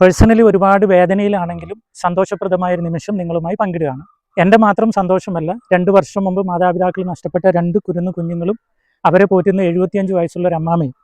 Personally ഒരുപാട് വേദനയിലാണെങ്കിലും സന്തോഷപ്രദമായ ഒരു നിമിഷം നിങ്ങളുമായി പങ്കിടുകയാണ്. എന്റെ മാത്രം സന്തോഷമല്ല രണ്ട് വർഷം മുമ്പ് മാതാപിതാക്കൾ നഷ്ടപ്പെട്ട രണ്ട് കുരുന്നു കുഞ്ഞുങ്ങളും അവരെ പോറ്റുന്ന എഴുപത്തിയഞ്ച് വയസ്സുള്ള ഒരു അമ്മാമയും.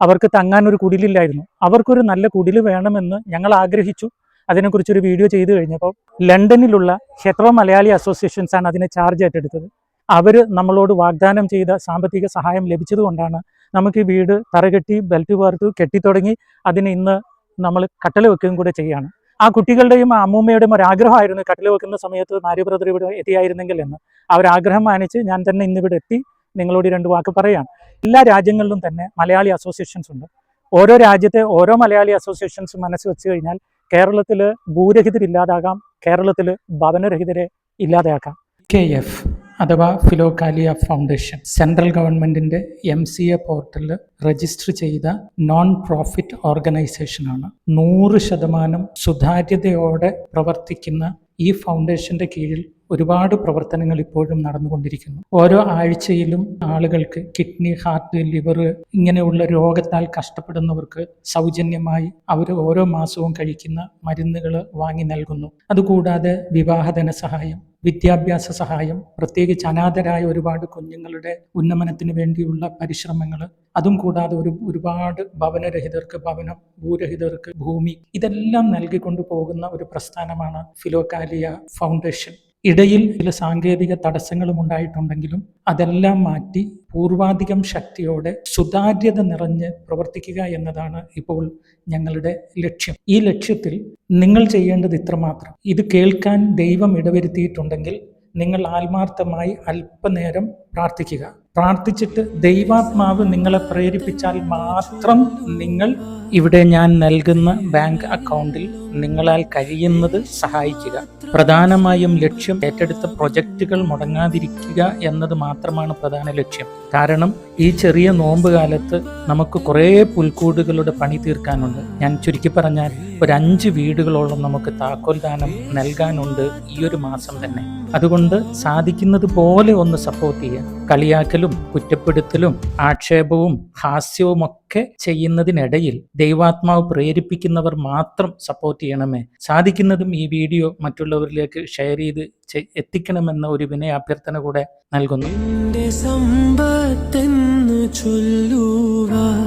അവർക്ക് തങ്ങാൻ ഒരു കുടിലില്ലായിരുന്നു. അവർക്കൊരു നല്ല കുടിൽ വേണമെന്ന് ഞങ്ങൾ ആഗ്രഹിച്ചു. അതിനെക്കുറിച്ചൊരു വീഡിയോ ചെയ്തു കഴിഞ്ഞപ്പോൾ ലണ്ടനിലുള്ള ഹെത്രോ മലയാളി അസോസിയേഷൻസ് ആണ് അതിനെ ചാർജ് ഏറ്റെടുത്തത്. അവർ നമ്മളോട് വാഗ്ദാനം ചെയ്ത സാമ്പത്തിക സഹായം ലഭിച്ചതുകൊണ്ടാണ് നമുക്ക് ഈ വീട് തറകെട്ടി ബെൽറ്റ് വാർത്തു കെട്ടിത്തുടങ്ങി അതിന് ഇന്ന് നമ്മൾ കട്ടൽ വെക്കുകയും കൂടെ ചെയ്യാണ് ആ കുട്ടികളുടെയും അമ്മൂമ്മയുടെയും ഒരു ആഗ്രഹമായിരുന്നു കട്ടൽ വെക്കുന്ന സമയത്ത് ബ്രദർ ഇവിടെ എത്തിയായിരുന്നെങ്കിൽ എന്ന്. അവരാഗ്രഹം മാനിച്ച് ഞാൻ തന്നെ ഇന്നിവിടെ എത്തി നിങ്ങളോട് രണ്ട് വാക്ക് പറയുകയാണ് എല്ലാ രാജ്യങ്ങളിലും തന്നെ മലയാളി അസോസിയേഷൻസ് ഉണ്ട്. ഓരോ രാജ്യത്തെ ഓരോ മലയാളി അസോസിയേഷൻസ് മനസ്സ് വെച്ച് കഴിഞ്ഞാൽ കേരളത്തിൽ ഭൂരഹിതരില്ലാതാകാം കേരളത്തിൽ ഭവനരഹിതരെ ഇല്ലാതാക്കാം കെ എഫ്. അഥവാ ഫിലോകാലിയ ഫൗണ്ടേഷൻ സെൻട്രൽ ഗവൺമെന്റിന്റെ എം സി എ പോർട്ടലിൽ രജിസ്റ്റർ ചെയ്ത നോൺ പ്രോഫിറ്റ് ഓർഗനൈസേഷനാണ് നൂറ് ശതമാനം സുതാര്യതയോടെ പ്രവർത്തിക്കുന്ന ഈ ഫൗണ്ടേഷന്റെ കീഴിൽ ഒരുപാട് പ്രവർത്തനങ്ങൾ ഇപ്പോഴും നടന്നുകൊണ്ടിരിക്കുന്നു. ഓരോ ആഴ്ചയിലും ആളുകൾക്ക് കിഡ്നി ഹാർട്ട് ലിവർ ഇങ്ങനെയുള്ള രോഗത്താൽ കഷ്ടപ്പെടുന്നവർക്ക് സൗജന്യമായി അവർ ഓരോ മാസവും കഴിക്കുന്ന മരുന്നുകൾ വാങ്ങി നൽകുന്നു. അതുകൂടാതെ വിവാഹധന സഹായം വിദ്യാഭ്യാസ സഹായം പ്രത്യേകിച്ച് അനാഥരായ ഒരുപാട് കുഞ്ഞുങ്ങളുടെ ഉന്നമനത്തിന് വേണ്ടിയുള്ള പരിശ്രമങ്ങൾ അതും കൂടാതെ ഒരു ഒരുപാട് ഭവനരഹിതർക്ക് ഭവനം ഭൂരഹിതർക്ക് ഭൂമി ഇതെല്ലാം നൽകിക്കൊണ്ടു പോകുന്ന ഒരു പ്രസ്ഥാനമാണ് ഫിലോകാലിയ ഫൗണ്ടേഷൻ. ഇടയിൽ ചില സാങ്കേതിക തടസ്സങ്ങളും ഉണ്ടായിട്ടുണ്ടെങ്കിലും അതെല്ലാം മാറ്റി പൂർവാധികം ശക്തിയോടെ സുതാര്യത നിറഞ്ഞ് പ്രവർത്തിക്കുക എന്നതാണ് ഇപ്പോൾ ഞങ്ങളുടെ ലക്ഷ്യം. ഈ ലക്ഷ്യത്തിൽ നിങ്ങൾ ചെയ്യേണ്ടത് ഇത്രമാത്രം ഇത് കേൾക്കാൻ ദൈവം ഇടവരുത്തിയിട്ടുണ്ടെങ്കിൽ നിങ്ങൾ ആത്മാർത്ഥമായി അല്പനേരം പ്രാർത്ഥിക്കുക. പ്രാർത്ഥിച്ചിട്ട് ദൈവാത്മാവ് നിങ്ങളെ പ്രേരിപ്പിച്ചാൽ മാത്രം നിങ്ങൾ ഇവിടെ ഞാൻ നൽകുന്ന ബാങ്ക് അക്കൗണ്ടിൽ നിങ്ങളാൽ കഴിയുന്നത് സഹായിക്കുക. പ്രധാനമായും ലക്ഷ്യം ഏറ്റെടുത്ത പ്രൊജക്റ്റുകൾ മുടങ്ങാതിരിക്കുക എന്നത് മാത്രമാണ് പ്രധാന ലക്ഷ്യം. കാരണം ഈ ചെറിയ നോമ്പ് കാലത്ത് നമുക്ക് കുറേ പുൽക്കൂടുകളുടെ പണി തീർക്കാനുണ്ട്. ഞാൻ ചുരുക്കി പറഞ്ഞാൽ ഒരു അഞ്ച് വീടുകളോളം നമുക്ക് താക്കോൽ ദാനം നൽകാനുണ്ട് ഈ ഒരു മാസം തന്നെ. അതുകൊണ്ട് സാധിക്കുന്നത് പോലെ ഒന്ന് സപ്പോർട്ട് ചെയ്യുക. കളിയാക്കലും കുറ്റപ്പെടുത്തലും ആക്ഷേപവും ഹാസ്യവും ഒക്കെ ചെയ്യുന്നതിനിടയിൽ ദൈവാത്മാവ് പ്രേരിപ്പിക്കുന്നവർ മാത്രം സപ്പോർട്ട് ചെയ്യണമേ. സാധിക്കുന്നതും ഈ വീഡിയോ മറ്റുള്ളവരിലേക്ക് ഷെയർ ചെയ്ത് എത്തിക്കണമെന്ന ഒരു വിനയ അഭ്യർത്ഥന കൂടെ നൽകുന്നു. സമ്പത്തെന്ന് ചൊല്ലുവാൻ